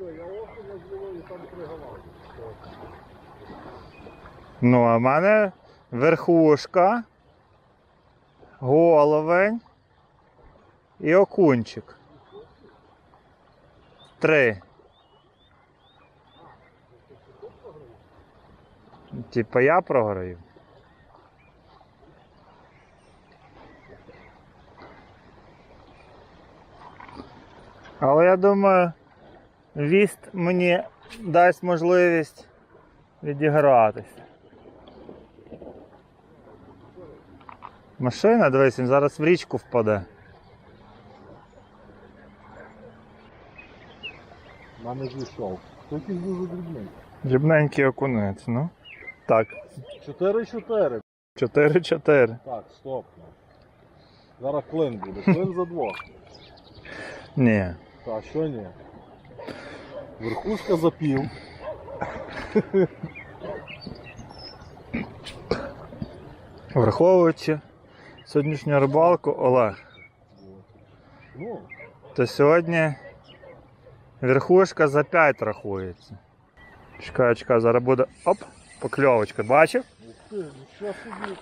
все, я окуня зловив і там пригавав. Ну, а в мене верхушка, головень і окунчик. Три. Типа я програю. Але я думаю, віст мені дасть можливість відігратися. Машина, дивись, він зараз в річку впаде. В мене зійшов. Якийсь дуже дрібний. Дрібненький окунець, ну. Так, 4-4. 4-4. Так, стоп. Зараз клин буде. Клин за двох. Ні. Та що ні? Верхушка за пів. Враховуючи сьогоднішню рибалку, Олег, Ну, то сьогодні верхушка за 5 рахується. Чекай, чекай, зараз буде оп, покльовочка. Бачив? нічого собі.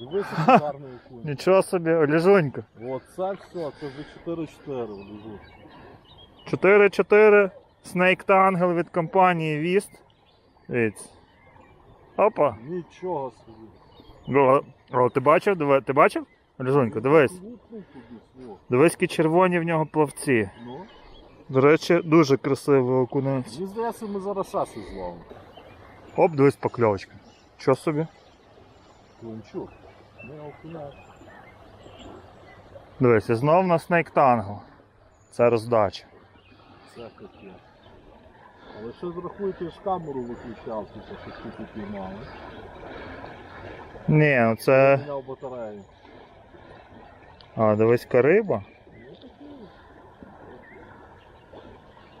Дивися, гарний окунь. Нічого собі, Оліжунька. Оце все, це за 4-4 лежу. 4-4 Snake Tangle від компанії Віст. Дивіться. Опа. Нічого собі. О, о, ти бачив? Диви- Ти бачив? Оліжунька, дивись. Дивись, які червоні в нього плавці. Ну, До речі, дуже красивий окунець. мені здається, ми зараз шаси зловимо. Оп, дивись покльовочка. Що собі? Клинчук. Не окуняк. Дивись, і знов на Snake Tangle. Це роздача. Це таке. Але ще зрахуйте, ж камеру виключав, типу, щоб ти тут піймали. Ні, ну це. Міняв батарею. А, дивись риба. Ну.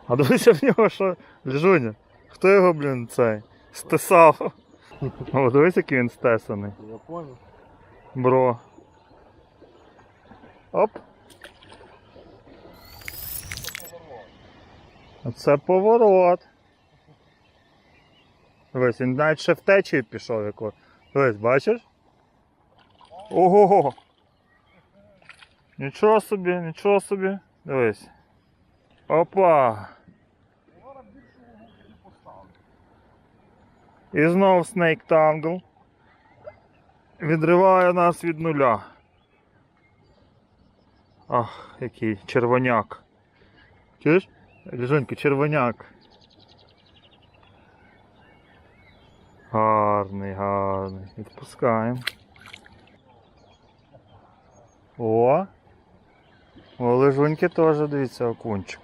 А дивися в нього що. Ліжуня. Хто його, блін, цей? Стесав. О, дивись, який він стесаний. Я понял. Бро. Оп. Оце поворот. Дивись, він навіть ще в течію пішов яко. Дивись, бачиш? Ого! Нічого собі, нічого собі. Дивись. Опа! І знов Snake Tangle відриває нас від нуля. Ах, який червоняк. Чуєш? Ліжонька, червоняк. Гарний, гарний. Відпускаємо. О! У лежуньки теж дивіться окунчик.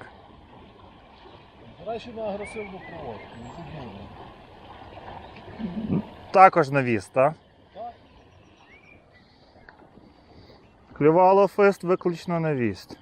Краще на агресивну проводку, не. Також навіс, так? Так. Клювало фест виключно на віст.